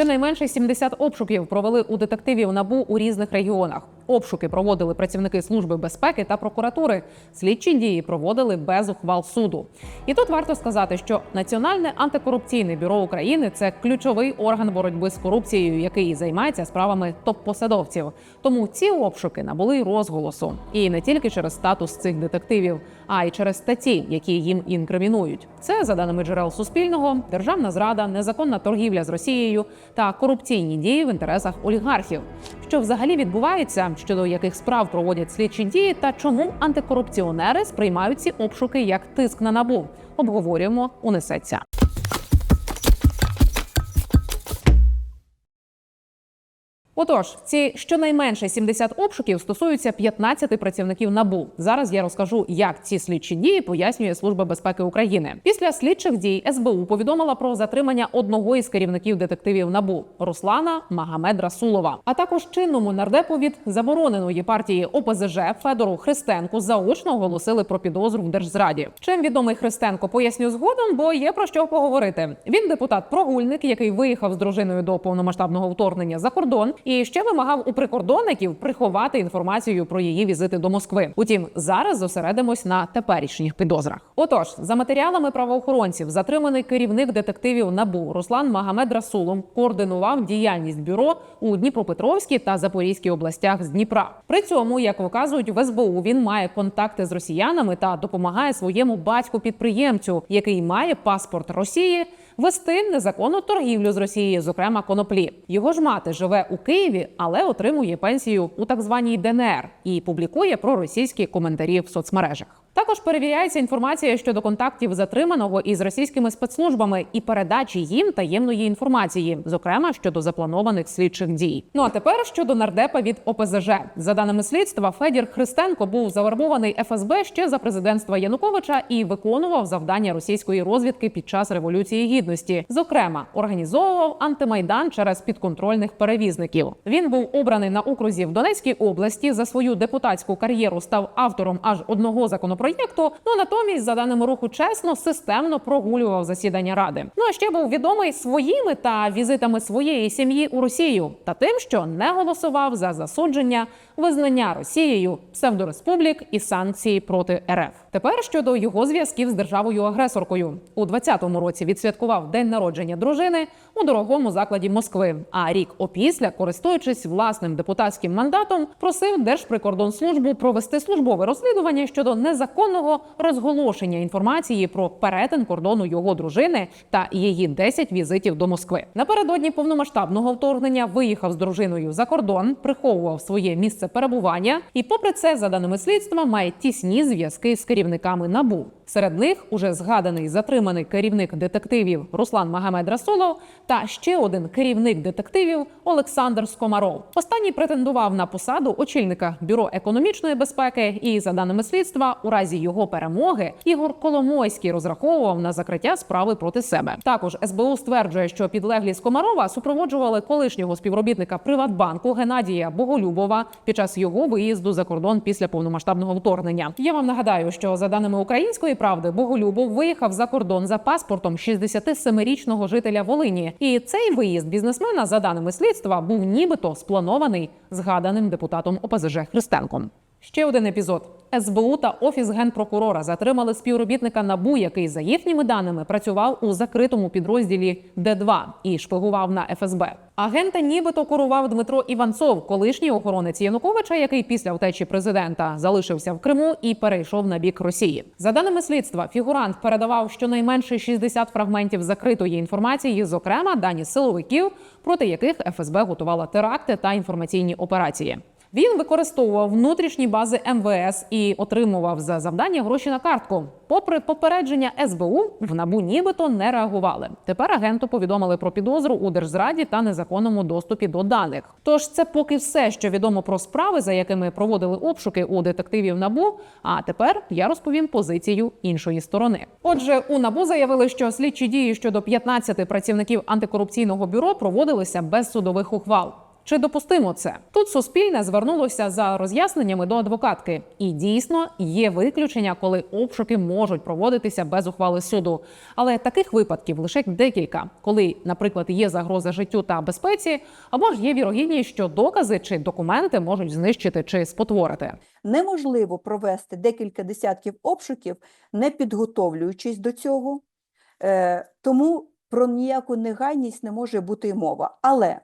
Щонайменше 70 обшуків провели у детективів набу у різних регіонах. Обшуки проводили працівники служби безпеки та прокуратури. Слідчі дії проводили без ухвал суду. І тут варто сказати, що Національне антикорупційне бюро України це ключовий орган боротьби з корупцією, який займається справами топ-посадовців. Тому ці обшуки набули розголосу, і не тільки через статус цих детективів, а й через статті, які їм інкримінують. Це за даними джерел Суспільного, державна зрада, незаконна торгівля з Росією та корупційні дії в інтересах олігархів. Що взагалі відбувається, щодо яких справ проводять слідчі дії, та чому антикорупціонери сприймають ці обшуки як тиск на набу, обговорюємо у Отож, ці щонайменше 70 обшуків стосуються 15 працівників набу. Зараз я розкажу, як ці слідчі дії пояснює Служба безпеки України. Після слідчих дій СБУ повідомила про затримання одного із керівників детективів набу Руслана Магамед Расулова, а також чинному нардепу від забороненої партії ОПЗЖ Федору Христенку заочно оголосили про підозру в держзраді. Чим відомий Христенко поясню згодом, бо є про що поговорити. Він депутат-прогульник, який виїхав з дружиною до повномасштабного вторгнення за кордон, і ще вимагав у прикордонників приховати інформацію про її візити до Москви. Утім, зараз зосередимось на теперішніх підозрах. Отож, за матеріалами правоохоронців, затриманий керівник детективів НАБУ Руслан Магамед Расулом координував діяльність бюро у Дніпропетровській та Запорізькій областях з Дніпра. При цьому, як вказують в СБУ, він має контакти з росіянами та допомагає своєму батьку підприємцю, який має паспорт Росії. Вести незаконну торгівлю з Росією, зокрема коноплі. Його ж мати живе у Києві, але отримує пенсію у так званій ДНР і публікує проросійські коментарі в соцмережах. Також перевіряється інформація щодо контактів затриманого із російськими спецслужбами і передачі їм таємної інформації, зокрема щодо запланованих слідчих дій. Ну а тепер щодо нардепа від ОПЗЖ. За даними слідства, Федір Христенко був завербований ФСБ ще за президентства Януковича і виконував завдання російської розвідки під час революції гідності. Зокрема, організовував антимайдан через підконтрольних перевізників. Він був обраний на окрузі в Донецькій області. За свою депутатську кар'єру став автором аж одного законопроекту. Ну натомість, за даними руху, чесно, системно прогулював засідання ради. Ну а ще був відомий своїми та візитами своєї сім'ї у Росію та тим, що не голосував за засудження, визнання Росією псевдореспублік і санкції проти РФ. Тепер щодо його зв'язків з державою агресоркою у 20-му році відсвяткував день народження дружини у дорогому закладі Москви. А рік опісля, користуючись власним депутатським мандатом, просив Держприкордонслужбу провести службове розслідування щодо незаконного розголошення інформації про перетин кордону його дружини та її 10 візитів до Москви. Напередодні повномасштабного вторгнення виїхав з дружиною за кордон, приховував своє місце перебування, і, попри це, за даними слідства, має тісні зв'язки з керівниками набу. Серед них уже згаданий затриманий керівник детективів Руслан Магомед Расулов та ще один керівник детективів Олександр Скомаров. Останній претендував на посаду очільника бюро економічної безпеки. І за даними слідства, у разі його перемоги Ігор Коломойський розраховував на закриття справи проти себе. Також СБУ стверджує, що підлеглі Скомарова супроводжували колишнього співробітника Приватбанку Геннадія Боголюбова під час його виїзду за кордон після повномасштабного вторгнення. Я вам нагадаю, що за даними української правди Боголюбов виїхав за кордон за паспортом 67-річного жителя Волині. І цей виїзд бізнесмена, за даними слідства, був нібито спланований згаданим депутатом ОПЗЖ Христенком. Ще один епізод. СБУ та офіс генпрокурора затримали співробітника НАБУ, який за їхніми даними працював у закритому підрозділі Д2 і шпигував на ФСБ. Агента нібито курував Дмитро Іванцов, колишній охоронець Януковича, який після втечі президента залишився в Криму і перейшов на бік Росії. За даними слідства, фігурант передавав щонайменше 60 фрагментів закритої інформації, зокрема дані силовиків, проти яких ФСБ готувала теракти та інформаційні операції. Він використовував внутрішні бази МВС і отримував за завдання гроші на картку. Попри попередження СБУ, в набу нібито не реагували. Тепер агенту повідомили про підозру у держзраді та незаконному доступі до даних. Тож це поки все, що відомо про справи, за якими проводили обшуки у детективів набу. А тепер я розповім позицію іншої сторони. Отже, у набу заявили, що слідчі дії щодо 15 працівників антикорупційного бюро проводилися без судових ухвал. Чи допустимо це? Тут суспільне звернулося за роз'ясненнями до адвокатки, і дійсно є виключення, коли обшуки можуть проводитися без ухвали суду. Але таких випадків лише декілька, коли, наприклад, є загроза життю та безпеці, або ж є вірогідність, що докази чи документи можуть знищити чи спотворити. Неможливо провести декілька десятків обшуків, не підготовлюючись до цього, Е, тому про ніяку негайність не може бути й мова. Але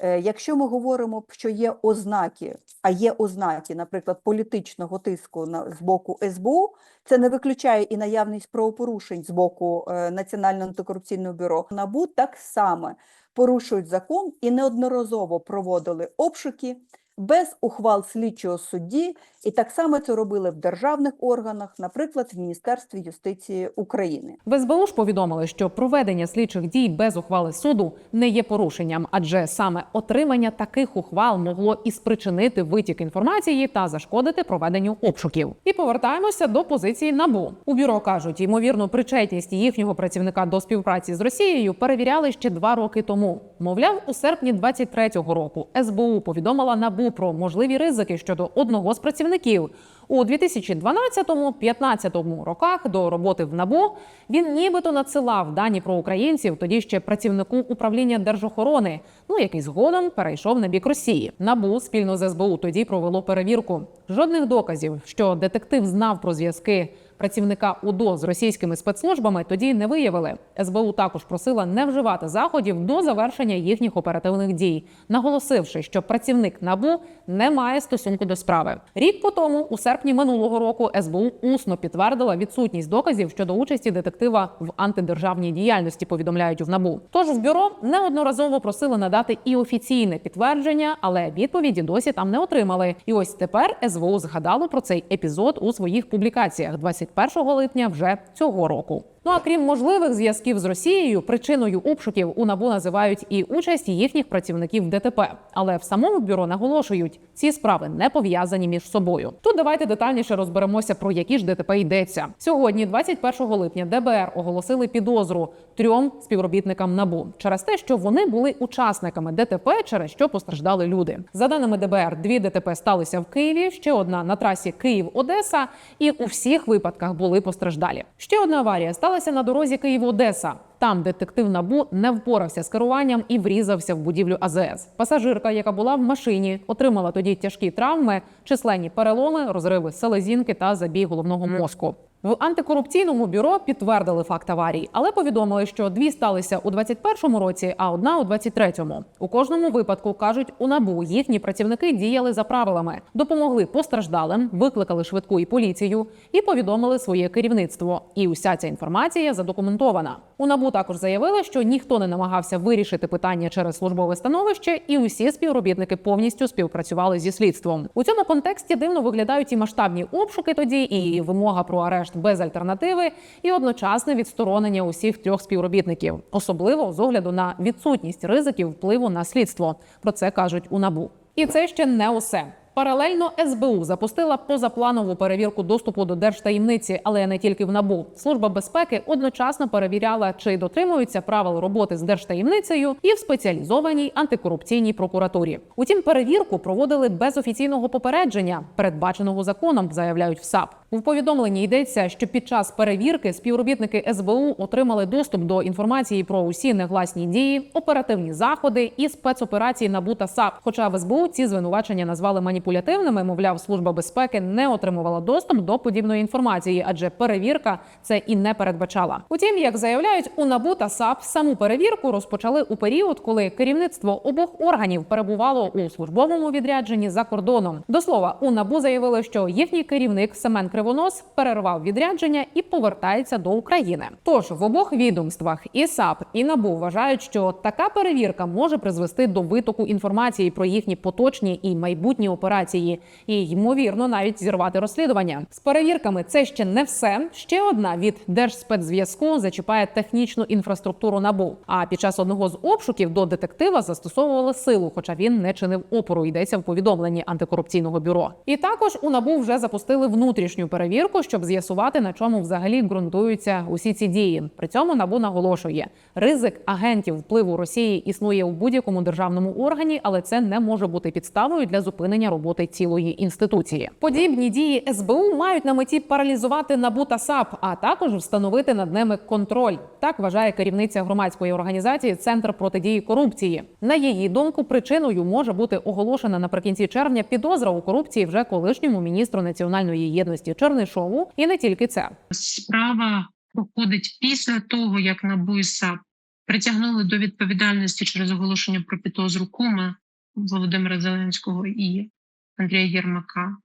якщо ми говоримо, що є ознаки, а є ознаки, наприклад, політичного тиску на, з боку СБУ, це не виключає і наявність правопорушень з боку е, Національного антикорупційного бюро. НАБУ так само порушують закон і неодноразово проводили обшуки без ухвал слідчого судді, і так само це робили в державних органах, наприклад, в Міністерстві юстиції України. В СБУ ж повідомили, що проведення слідчих дій без ухвали суду не є порушенням, адже саме отримання таких ухвал могло і спричинити витік інформації та зашкодити проведенню обшуків. І повертаємося до позиції НАБУ. У бюро кажуть, ймовірну причетність їхнього працівника до співпраці з Росією перевіряли ще два роки тому. Мовляв, у серпні 23-го року СБУ повідомила НАБУ про можливі ризики щодо одного з працівників. У 2012-15 роках до роботи в НАБУ він нібито надсилав дані про українців, тоді ще працівнику управління держохорони, ну який згодом перейшов на бік Росії. НАБУ спільно з СБУ тоді провело перевірку. Жодних доказів, що детектив знав про зв'язки працівника УДО з російськими спецслужбами тоді не виявили. СБУ також просила не вживати заходів до завершення їхніх оперативних дій, наголосивши, що працівник НАБУ не має стосунку до справи. Рік по тому, у серпні минулого року, СБУ усно підтвердила відсутність доказів щодо участі детектива в антидержавній діяльності. Повідомляють в НАБУ. Тож в бюро неодноразово просили надати і офіційне підтвердження, але відповіді досі там не отримали. І ось тепер СВУ згадало про цей епізод у своїх публікаціях 21 липня вже цього року. Ну а крім можливих зв'язків з Росією, причиною обшуків у набу називають і участь їхніх працівників ДТП. Але в самому бюро наголошують, ці справи не пов'язані між собою. Тут давайте детальніше розберемося про які ж ДТП йдеться. Сьогодні, 21 липня, ДБР оголосили підозру трьом співробітникам набу через те, що вони були учасниками ДТП, через що постраждали люди. За даними ДБР, дві ДТП сталися в Києві, ще одна на трасі Київ-Одеса, і у всіх випадках були постраждалі. Ще одна аварія сталася на дорозі Київ-Одеса. Там детектив набу не впорався з керуванням і врізався в будівлю АЗС. Пасажирка, яка була в машині, отримала тоді тяжкі травми, численні переломи, розриви селезінки та забій головного мозку. В антикорупційному бюро підтвердили факт аварій, але повідомили, що дві сталися у 21-му році, а одна у 23-му. У кожному випадку кажуть, у набу їхні працівники діяли за правилами, допомогли постраждалим, викликали швидку і поліцію і повідомили своє керівництво. І уся ця інформація задокументована. У набу також заявили, що ніхто не намагався вирішити питання через службове становище, і усі співробітники повністю співпрацювали зі слідством. У цьому контексті дивно виглядають і масштабні обшуки тоді, і вимога про арешт без альтернативи, і одночасне відсторонення усіх трьох співробітників, особливо з огляду на відсутність ризиків впливу на слідство. Про це кажуть у набу. І це ще не усе. Паралельно СБУ запустила позапланову перевірку доступу до держтаємниці, але не тільки в набу. Служба безпеки одночасно перевіряла, чи дотримуються правил роботи з держтаємницею і в спеціалізованій антикорупційній прокуратурі. Утім, перевірку проводили без офіційного попередження, передбаченого законом, заявляють в САП. У повідомленні йдеться, що під час перевірки співробітники СБУ отримали доступ до інформації про усі негласні дії, оперативні заходи і спецоперації НАБУ та САП. Хоча в СБУ ці звинувачення назвали маніпулятивними, мовляв, служба безпеки не отримувала доступ до подібної інформації, адже перевірка це і не передбачала. Утім, як заявляють у НАБУ та САП, саму перевірку розпочали у період, коли керівництво обох органів перебувало у службовому відрядженні за кордоном. До слова, у НАБУ заявили, що їхній керівник Семен Кривонос перервав відрядження і повертається до України. Тож в обох відомствах і САП і НАБУ вважають, що така перевірка може призвести до витоку інформації про їхні поточні і майбутні операції і ймовірно навіть зірвати розслідування. З перевірками це ще не все. Ще одна від Держспецзв'язку зачіпає технічну інфраструктуру набу. А під час одного з обшуків до детектива застосовували силу, хоча він не чинив опору. Йдеться в повідомленні антикорупційного бюро. І також у набу вже запустили внутрішню перевірку, щоб з'ясувати на чому взагалі ґрунтуються усі ці дії. При цьому набу наголошує, ризик агентів впливу Росії існує у будь-якому державному органі, але це не може бути підставою для зупинення роботи цілої інституції. Подібні дії СБУ мають на меті паралізувати набу та САП, а також встановити над ними контроль. Так вважає керівниця громадської організації Центр протидії корупції. На її думку, причиною може бути оголошена наприкінці червня підозра у корупції вже колишньому міністру національної єдності Чернишову, і не тільки це. Справа проходить після того, як НАБУ і САП притягнули до відповідальності через оголошення про підозру кума Володимира Зеленського і Андрія Єрмака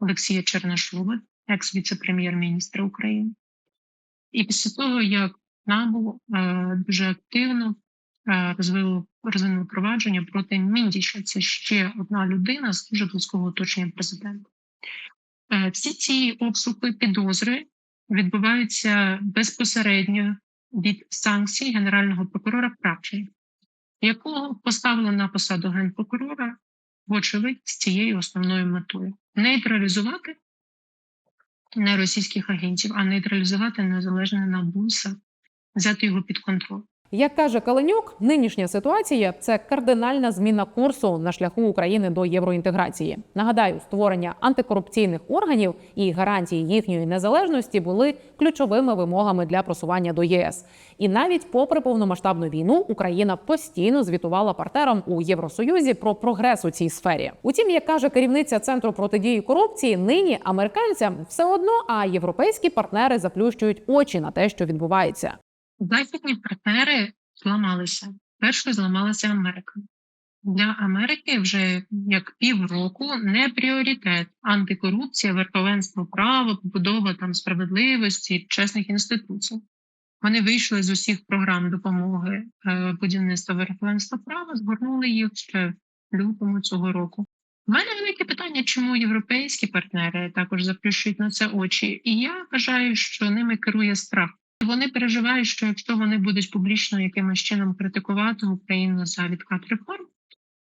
Олексія Чернишова, екс-віце-прем'єр-міністра України. І після того, як НАБУ е, дуже активно е, розвило розвинуло провадження проти Міндіша, це ще одна людина з дуже близького оточення президента. Е, всі ці обшуки підозри відбуваються безпосередньо від санкцій генерального прокурора Кравченка, якого поставили на посаду генпрокурора, вочевидь, з цією основною метою нейтралізувати не російських агентів, а нейтралізувати незалежне НАБУ і САП, взяти його під контроль. Як каже Каленюк, нинішня ситуація це кардинальна зміна курсу на шляху України до євроінтеграції. Нагадаю, створення антикорупційних органів і гарантії їхньої незалежності були ключовими вимогами для просування до ЄС. І навіть попри повномасштабну війну, Україна постійно звітувала партнерам у Євросоюзі про прогрес у цій сфері. Утім, як каже керівниця центру протидії корупції, нині американцям все одно, а європейські партнери заплющують очі на те, що відбувається. Західні партнери зламалися. Першою зламалася Америка. Для Америки вже як півроку не пріоритет антикорупція, верховенство права, побудова там справедливості, чесних інституцій. Вони вийшли з усіх програм допомоги е, будівництва верховенства права, згорнули їх ще в лютому цього року. У мене велике питання, чому європейські партнери також заплющують на це очі, і я вважаю, що ними керує страх. Вони переживають, що якщо вони будуть публічно якимось чином критикувати Україну за відкат реформ,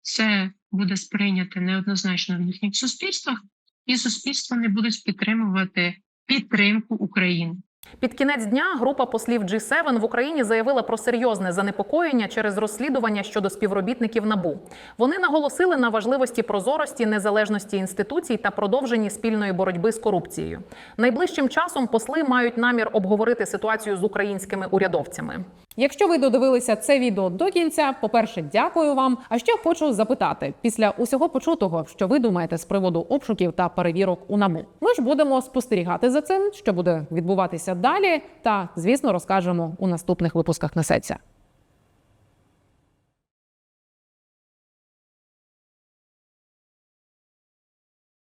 це буде сприйняти неоднозначно в їхніх суспільствах, і суспільства не будуть підтримувати підтримку України. Під кінець дня група послів G7 в Україні заявила про серйозне занепокоєння через розслідування щодо співробітників НАБУ. Вони наголосили на важливості прозорості, незалежності інституцій та продовженні спільної боротьби з корупцією. Найближчим часом посли мають намір обговорити ситуацію з українськими урядовцями. Якщо ви додивилися це відео до кінця, по-перше, дякую вам. А ще хочу запитати після усього почутого, що ви думаєте з приводу обшуків та перевірок у НАМУ. Ми ж будемо спостерігати за цим, що буде відбуватися далі. Та звісно, розкажемо у наступних випусках несеться.